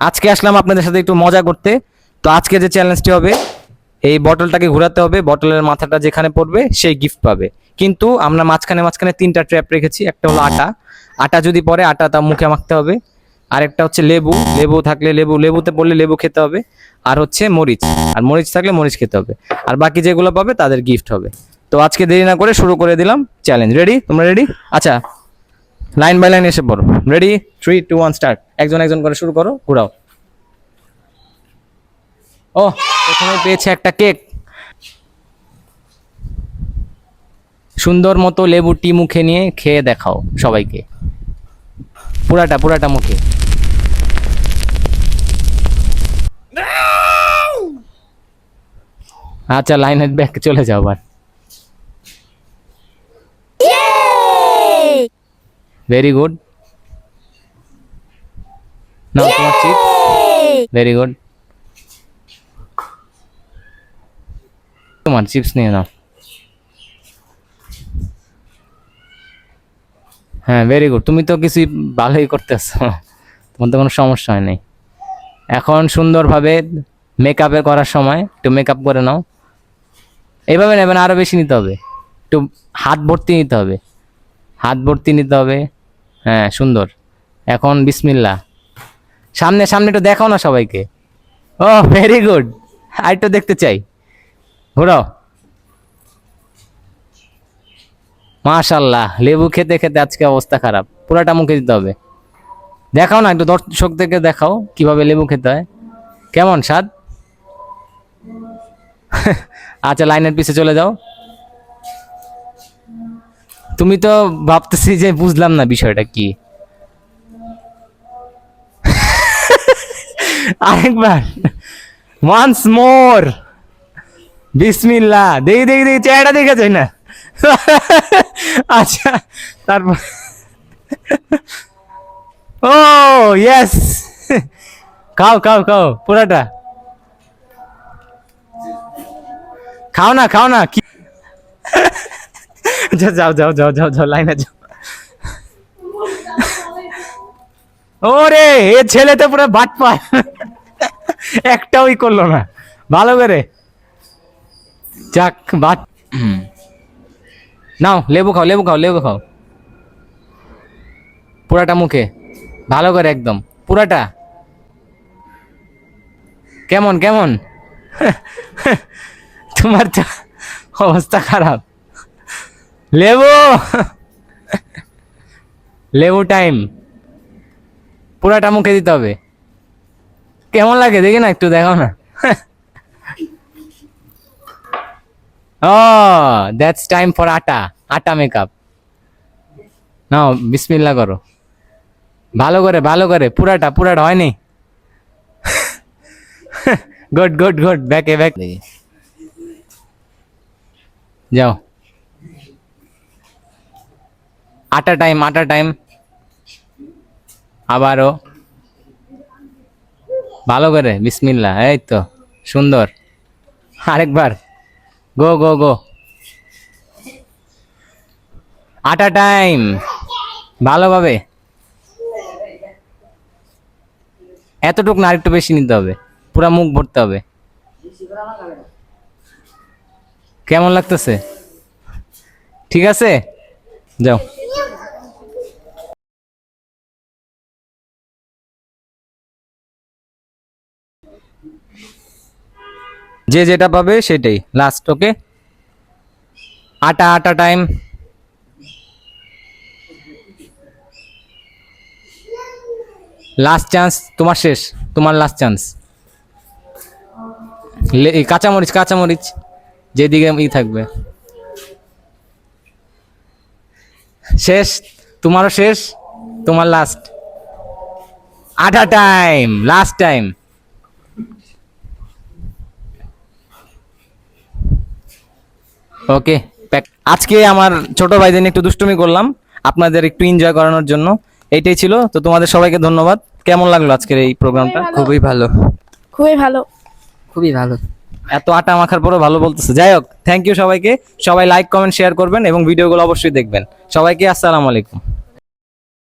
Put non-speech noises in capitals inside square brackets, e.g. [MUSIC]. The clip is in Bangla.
আজকে আসলাম আপনাদের সাথে একটু মজা করতে। তো আজকে যে চ্যালেঞ্জটি হবে, এই বটলটাকে ঘোরাতে হবে বটলের মাথাটা যেখানে পড়বে সেই গিফট পাবে। কিন্তু আমরা মাঝখানে মাঝখানে তিনটা ট্র্যাপ রেখেছি, একটা হলো আটা। আটা যদি পরে আটা তা মুখে মাখতে হবে। আরেকটা হচ্ছে লেবু। লেবু থাকলে লেবু, লেবুতে পড়লে লেবু খেতে হবে। আর হচ্ছে মরিচ। আর মরিচ থাকলে মরিচ খেতে হবে। আর বাকি যেগুলো পাবে, তাদের গিফট হবে। তো আজকে দেরি না করে শুরু করে দিলাম চ্যালেঞ্জ রেডি তোমরা রেডি আচ্ছা লাইন বাই লাইন এসে পড়ো। Ready three two one start একজন একজন করে শুরু করো ঘুরাও। ও প্রথমে পেয়েছে একটা কেক। সুন্দর মতো লেবুটি মুখে নিয়ে খেয়ে দেখাও সবাইকে। পুরাটা পুরাটা মুখে। আচ্ছা লাইনের ব্যাক চলে যাও আবার। ভেরি গুড নাও তোমার চিপ ভেরি গুড তোমার চিপস নিয়ে নাও হ্যাঁ ভেরি গুড তুমি তো কিছু ভালোই করতেছো। তোমার তো কোনো সমস্যা হয় নাই। এখন সুন্দরভাবে মেকআপের করার সময় একটু মেকআপ করে নাও। এইভাবে নেবেন আরও বেশি নিতে হবে। একটু হাত ভর্তি নিতে হবে। হাত ভর্তি নিতে হবে। হ্যাঁ সুন্দর। এখন বিসমিল্লা সামনে সামনে একটু দেখাও না সবাইকে। ও ভেরি গুড আর একটু দেখতে চাই। ঘোরাও। মাশাল্লাহ, লেবু খেতে খেতে আজকে অবস্থা খারাপ। পুরাটা মুখে দিতে হবে। দেখাও না, একটু দর্শক দর্শকদেরকে দেখাও কীভাবে লেবু খেতে হয়। কেমন স্বাদ? [LAUGHS] আচ্ছা লাইনের পিছে চলে যাও। তুমি তো ভাবতেছি যে বুঝলাম না বিষয়টা কি। আরেকবার। ওয়ান্স মোর বিসমিল্লাহ। দেখি দেখি দেখি চেহারা দেখে যায় না। আচ্ছা তারপর। ও ইয়েস খাও খাও খাও পুরাটা খাও না খাও না, কি আচ্ছা, যাও যাও যাও যাও যাও লাইনে যাও। ওরে এ ছেলে তো পুরো বাট পায়। একটাওই করল না। ভালো করে। যাক বাট। নাও লেবু খাও লেবু খাও লেবু খাও। পুরাটা মুখে। ভালো করে একদম। পুরাটা। কেমন কেমন? তোমার তো অবস্থা খারাপ। লেবু। লেবু টাইম পুরাটা মুখে দিতে হবে। কেমন লাগে? দেখি না একটু দেখো না। ও দ্যাটস টাইম ফর আটা। আটা মেকআপ নাও বিসমিল্লা করো। ভালো করে ভালো করে। পুরাটা পুরাটা হয়নি। গুড গুড গুড ব্যাকে ব্যাক দেখি। যাও। আটা টাইম আটা টাইম আবারও। ভালো করে বিসমিল্লা এই তো, সুন্দর। আরেকবার। গো গো গো। আটা টাইম ভালোভাবে। এতটুকু না, আরেকটু বেশি নিতে হবে। পুরা মুখ ভরতে হবে। কেমন লাগতেছে? ঠিক আছে? যাও। যে যেটা পাবে সেটাই লাস্ট ওকে আটা আটা টাইম লাস্ট চান্স তোমার শেষ, তোমার লাস্ট চান্স কাঁচামরিচ কাঁচামরিচ, যেদিকে ই থাকবে। শেষ, তোমারও শেষ, তোমার লাস্ট আটা টাইম লাস্ট টাইম ওকে আজকে আমার ছোট ভাইদের নিয়ে একটু দুষ্টুমি করলাম। আপনাদের একটু এনজয় করানোর জন্য। এইটাই ছিল। তো তোমাদের সবাইকে ধন্যবাদ। কেমন লাগল আজকের এই প্রোগ্রামটা খুবই ভালো। খুবই ভালো। খুবই ভালো। এত আটা মাখার পরও ভালো বলতেছে। যাই হোক থ্যাংক ইউ সবাইকে। সবাই লাইক কমেন্ট শেয়ার করবেন এবং ভিডিওগুলো অবশ্যই দেখবেন। সবাইকে আসসালামু আলাইকুম।